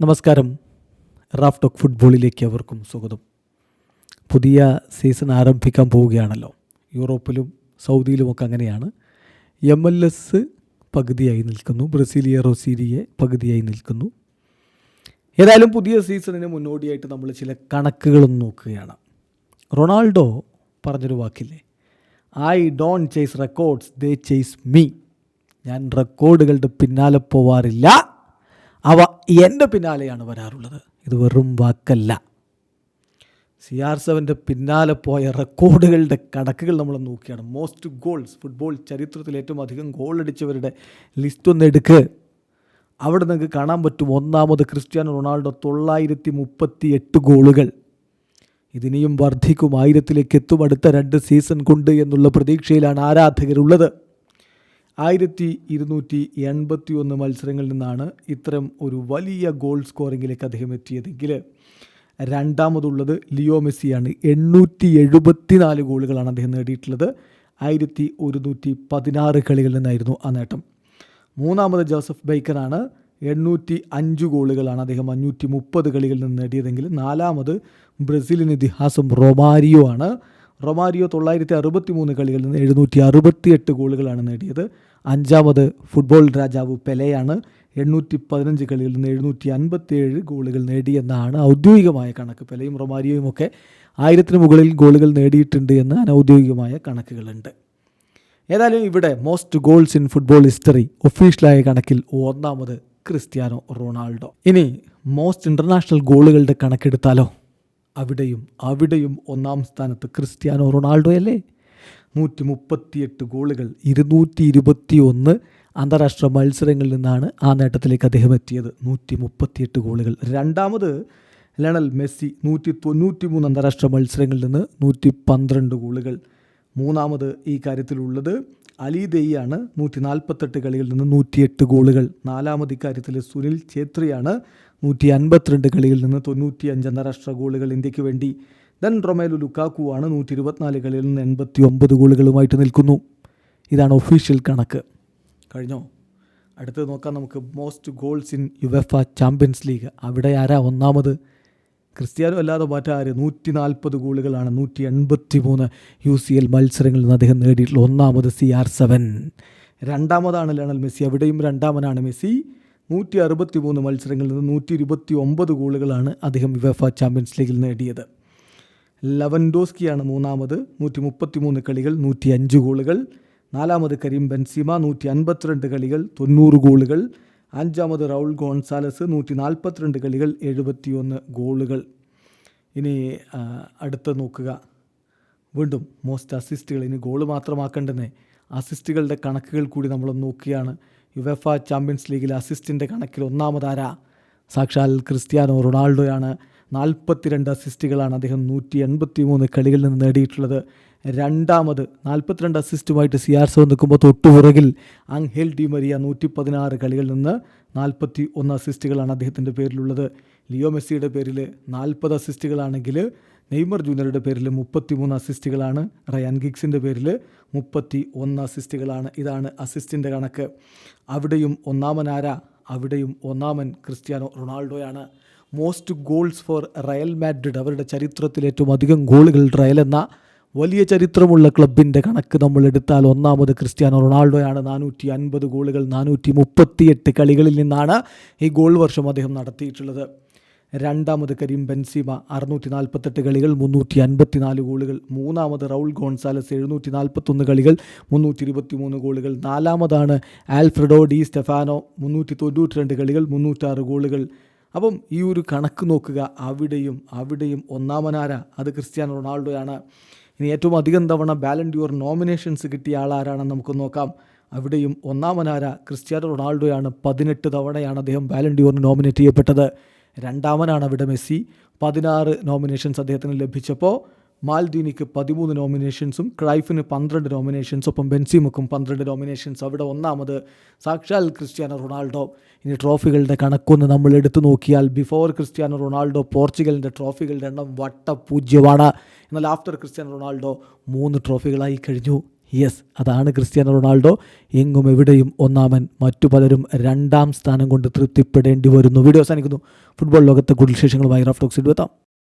നമസ്കാരം. Raf talk ഫുട്ബോളിലേക്ക് അവർക്കും സ്വാഗതം. പുതിയ സീസൺ ആരംഭിക്കാൻ പോവുകയാണല്ലോ. യൂറോപ്പിലും സൗദിയിലുമൊക്കെ അങ്ങനെയാണ്. എം എൽ എസ് പകുതിയായി നിൽക്കുന്നു. ബ്രസീലിയ റൊസീരിയെ പകുതിയായി നിൽക്കുന്നു. ഏതായാലും പുതിയ സീസണിന് മുന്നോടിയായിട്ട് നമ്മൾ ചില കണക്കുകളും നോക്കുകയാണ്. റൊണാൾഡോ പറഞ്ഞൊരു വാക്കില്ലേ? I don't chase records they chase me. ഞാൻ റെക്കോർഡുകളുടെ പിന്നാലെ പോവാറില്ല. അവ എന്റെ പിന്നാലെയാണ് വരാറുള്ളത്. ഇത് വെറും വാക്കല്ല. സി ആർ സെവന്റെ പിന്നാലെ പോയ റെക്കോർഡുകളുടെ കണക്കുകൾ നമ്മൾ നോക്കിയാണ്. മോസ്റ്റ് ഗോൾസ് ഫുട്ബോൾ ചരിത്രത്തിൽ ഏറ്റവും അധികം ഗോൾ അടിച്ചവരുടെ ലിസ്റ്റ് ഒന്ന് എടുക്ക്. അവിടെ നിങ്ങൾക്ക് കാണാൻ പറ്റും ഒന്നാമത് ക്രിസ്ത്യാനോ റൊണാൾഡോ തൊള്ളായിരത്തി മുപ്പത്തി എട്ട് ഗോളുകൾ ഇതിനെയും വർദ്ധിക്കും. ആയിരത്തിലേക്ക് എത്തും അടുത്ത രണ്ട് സീസൺ കൊണ്ട് എന്നുള്ള പ്രതീക്ഷയിലാണ് ആരാധകരുള്ളത്. ആയിരത്തി ഇരുന്നൂറ്റി എൺപത്തി ഒന്ന് മത്സരങ്ങളിൽ നിന്നാണ് ഇത്തരം ഒരു വലിയ ഗോൾ സ്കോറിങ്ങിലേക്ക് അദ്ദേഹം എത്തിയതെങ്കിൽ രണ്ടാമതുള്ളത് ലിയോ മെസ്സിയാണ്. എണ്ണൂറ്റി എഴുപത്തി നാല് ഗോളുകളാണ് അദ്ദേഹം നേടിയിട്ടുള്ളത്. ആയിരത്തി ഒരുന്നൂറ്റി പതിനാറ് കളികളിൽ നിന്നായിരുന്നു ആ നേട്ടം. മൂന്നാമത് ജോസഫ് ബൈക്കറാണ്. എണ്ണൂറ്റി അഞ്ച് ഗോളുകളാണ് അദ്ദേഹം അഞ്ഞൂറ്റി മുപ്പത് കളികളിൽ നിന്ന് നേടിയതെങ്കിൽ നാലാമത് ബ്രസീലിന് ഇതിഹാസം റൊമാരിയോ ആണ് റൊമാരിയോ തൊള്ളായിരത്തി അറുപത്തി മൂന്ന് കളികളിൽ നിന്ന് എഴുന്നൂറ്റി അറുപത്തിയെട്ട് ഗോളുകളാണ് നേടിയത്. അഞ്ചാമത് ഫുട്ബോൾ രാജാവ് പെലെയാണ് എണ്ണൂറ്റി പതിനഞ്ച് കളിയിൽ നിന്ന് എഴുന്നൂറ്റി അൻപത്തിയേഴ് ഗോളുകൾ നേടിയെന്നാണ് ഔദ്യോഗികമായ കണക്ക്. പെലയും റൊമാരിയോയും ഒക്കെ ആയിരത്തിന് മുകളിൽ ഗോളുകൾ നേടിയിട്ടുണ്ട് എന്ന് അനൗദ്യോഗികമായ കണക്കുകളുണ്ട്. ഏതായാലും ഇവിടെ most goals in football history ഒഫീഷ്യലായ കണക്കിൽ ഒന്നാമത് ക്രിസ്ത്യാനോ റൊണാൾഡോ. ഇനി മോസ്റ്റ് ഇന്റർനാഷണൽ ഗോളുകളുടെ കണക്കെടുത്താലോ? അവിടെയും അവിടെയും ഒന്നാം സ്ഥാനത്ത് ക്രിസ്ത്യാനോ റൊണാൾഡോ അല്ലേ നൂറ്റി മുപ്പത്തിയെട്ട് ഗോളുകൾ ഇരുന്നൂറ്റി ഇരുപത്തി ഒന്ന് അന്താരാഷ്ട്ര മത്സരങ്ങളിൽ നിന്നാണ് ആ നേട്ടത്തിലേക്ക് അദ്ദേഹം എത്തിയത്. നൂറ്റി മുപ്പത്തിയെട്ട് ഗോളുകൾ. രണ്ടാമത് ലണൽ മെസ്സി നൂറ്റി തൊണ്ണൂറ്റി മൂന്ന് അന്താരാഷ്ട്ര മത്സരങ്ങളിൽ നിന്ന് നൂറ്റി പന്ത്രണ്ട് ഗോളുകൾ. മൂന്നാമത് ഈ കാര്യത്തിലുള്ളത് അലി ദെയ്യാണ്. നൂറ്റി നാൽപ്പത്തെട്ട് കളികളിൽ നിന്ന് നൂറ്റിയെട്ട് ഗോളുകൾ. നാലാമത് ഇക്കാര്യത്തിൽ സുനിൽ ഛേത്രിയാണ്. നൂറ്റി അൻപത്തിരണ്ട് കളികളിൽ നിന്ന് തൊണ്ണൂറ്റി അഞ്ച് അന്താരാഷ്ട്ര ഗോളുകൾ ഇന്ത്യയ്ക്ക് വേണ്ടി ദെൻ റൊമേലു ലുക്കാക്കു ആണ് നൂറ്റി ഇരുപത്തിനാല് കളിയിൽ നിന്ന് എൺപത്തി ഒമ്പത് ഗോളുകളുമായിട്ട് നിൽക്കുന്നു. ഇതാണ് ഒഫീഷ്യൽ കണക്ക്. കഴിഞ്ഞോ? അടുത്തത് നോക്കാം നമുക്ക്. Most goals in UEFA Champions League അവിടെ ആരാ ഒന്നാമത്? ക്രിസ്ത്യാനോ അല്ലാതെ മറ്റാര്? നൂറ്റി നാൽപ്പത് ഗോളുകളാണ്. നൂറ്റി എൺപത്തി മൂന്ന് യു സി എൽ മത്സരങ്ങളിൽ നിന്ന് അദ്ദേഹം നേടിയിട്ടുള്ള ഒന്നാമത് സി ആർ സെവൻ. രണ്ടാമതാണ് ലണൽ മെസ്സി. അവിടെയും രണ്ടാമനാണ് മെസ്സി. നൂറ്റി അറുപത്തി മൂന്ന് മത്സരങ്ങളിൽ നിന്ന് നൂറ്റി ഇരുപത്തി ഒമ്പത് ഗോളുകളാണ് അദ്ദേഹം യുവെഫ ചാമ്പ്യൻസ് ലീഗിൽ നേടിയത്. ലവൻഡോസ്കിയാണ് മൂന്നാമത്. നൂറ്റി മുപ്പത്തി മൂന്ന് കളികൾ നൂറ്റി അഞ്ച് ഗോളുകൾ. നാലാമത് കരീം ബെൻസിമ നൂറ്റി അൻപത്തിരണ്ട് കളികൾ തൊണ്ണൂറ് ഗോളുകൾ. അഞ്ചാമത് റൗൾ ഗോൺസാലസ് നൂറ്റി നാൽപ്പത്തിരണ്ട് കളികൾ എഴുപത്തിയൊന്ന് ഗോളുകൾ. ഇനി അടുത്ത് അടുത്ത നോക്കുക. വീണ്ടും മോസ്റ്റ് അസിസ്റ്റുകൾ ഇനി ഗോൾ മാത്രമാക്കേണ്ടെന്നേ. അസിസ്റ്റുകളുടെ കണക്കുകൾ കൂടി നമ്മൾ നോക്കുകയാണ്. യുവെഫ ചാമ്പ്യൻസ് ലീഗിലെ അസിസ്റ്റിന്റെ കണക്കിൽ ഒന്നാമതാരാ? സാക്ഷാൽ ക്രിസ്ത്യാനോ റൊണാൾഡോയാണ്. നാൽപ്പത്തിരണ്ട് അസിസ്റ്റുകളാണ് അദ്ദേഹം നൂറ്റി എൺപത്തി മൂന്ന് കളികളിൽ നിന്ന് നേടിയിട്ടുള്ളത്. രണ്ടാമത് നാൽപ്പത്തിരണ്ട് അസിസ്റ്റുമായിട്ട് സി ആർ സെവൻ നിൽക്കുമ്പോൾ തൊട്ടുപുറകിൽ അങ്ഹേൽ ഡി മരിയ നൂറ്റി പതിനാറ് കളികളിൽ നിന്ന് നാൽപ്പത്തി ഒന്ന് അസിസ്റ്റുകളാണ് അദ്ദേഹത്തിന്റെ പേരിലുള്ളത്. ലിയോ മെസ്സിയുടെ പേരിൽ നാൽപ്പത് അസിസ്റ്റുകളാണെങ്കിൽ നെയ്മർ ജൂനിയറുടെ പേരിൽ മുപ്പത്തി മൂന്ന് അസിസ്റ്റുകളാണ്. റയാൻ ഗിഗ്സിന്റെ പേരിൽ മുപ്പത്തി ഒന്ന് അസിസ്റ്റുകളാണ്. ഇതാണ് അസിസ്റ്റിന്റെ കണക്ക്. അവിടെയും ആരാ അവിടെയും ഒന്നാമൻ Cristiano റൊണാൾഡോയാണ്. Most goals for Real Madrid അവരുടെ ചരിത്രത്തിൽ ഏറ്റവും അധികം ഗോളുകൾ റയൽ എന്ന വലിയ ചരിത്രമുള്ള ക്ലബിന്റെ കണക്ക് നമ്മൾ എടുത്താൽ ഒന്നാമത് ക്രിസ്ത്യാനോ റൊണാൾഡോയാണ്. നാനൂറ്റി അൻപത് ഗോളുകൾ നാനൂറ്റി മുപ്പത്തിയെട്ട് കളികളിൽ നിന്നാണ് ഈ ഗോൾ വർഷം അദ്ദേഹം നടത്തിയിട്ടുള്ളത്. രണ്ടാമത് കരീം ബെൻസിമ അറുന്നൂറ്റി നാൽപ്പത്തെട്ട് കളികൾ മുന്നൂറ്റി അൻപത്തിനാല് ഗോളുകൾ. മൂന്നാമത് റൗൾ ഗോൺസാലസ് എഴുന്നൂറ്റി നാൽപ്പത്തൊന്ന് കളികൾ മുന്നൂറ്റി ഇരുപത്തി മൂന്ന് ഗോളുകൾ. നാലാമതാണ് ആൽഫ്രഡോ ഡി സ്റ്റെഫാനോ മുന്നൂറ്റി തൊണ്ണൂറ്റി രണ്ട് കളികൾ മുന്നൂറ്റാറ് ഗോളുകൾ. അപ്പം ഈ ഒരു കണക്ക് നോക്കുക. അവിടെയും അവിടെയും ഒന്നാമനാര? അത് ക്രിസ്ത്യാനോ റൊണാൾഡോയാണ്. ഇനി ഏറ്റവും അധികം തവണ ബാലൻഡ്യൂർ നോമിനേഷൻസ് കിട്ടിയ ആളാരാണെന്ന് നമുക്ക് നോക്കാം. അവിടെയും ഒന്നാമനാര ക്രിസ്ത്യാനോ റൊണാൾഡോയാണ്. പതിനെട്ട് തവണയാണ് അദ്ദേഹം ബാലൻഡ്യൂറിന് നോമിനേറ്റ് ചെയ്യപ്പെട്ടത്. രണ്ടാമനാണ് അവിടെ മെസ്സി. പതിനാറ് നോമിനേഷൻസ് അദ്ദേഹത്തിന് ലഭിച്ചപ്പോൾ മാൽദീനിക്ക് പതിമൂന്ന് നോമിനേഷൻസും ക്രൈഫിന് പന്ത്രണ്ട് നോമിനേഷൻസ് ഒപ്പം ബെൻസിമുക്കും പന്ത്രണ്ട് നോമിനേഷൻസ് അവിടെ ഒന്നാമത് സാക്ഷാൽ ക്രിസ്ത്യാനോ റൊണാൾഡോ. ഇനി ട്രോഫികളുടെ കണക്കൊന്ന് നമ്മൾ എടുത്തു നോക്കിയാൽ ബിഫോർ ക്രിസ്ത്യാനോ റൊണാൾഡോ പോർച്ചുഗലിന്റെ ട്രോഫികളുടെ എണ്ണം വട്ട പൂജ്യമാണ് എന്നാൽ ആഫ്റ്റർ ക്രിസ്ത്യാനോ റൊണാൾഡോ മൂന്ന് ട്രോഫികളായി കഴിഞ്ഞു. യെസ് അതാണ് ക്രിസ്ത്യാനോ റൊണാൾഡോ. എങ്ങും എവിടെയും ഒന്നാമൻ മറ്റു പലരും രണ്ടാം സ്ഥാനം കൊണ്ട് തൃപ്തിപ്പെടേണ്ടി വരുന്നു. വീഡിയോ അവസാനിക്കുന്നു. ഫുട്ബോൾ ലോകത്തെ കൂടുതൽ വിശേഷങ്ങളുമായി റാഫ് ടോക്സ്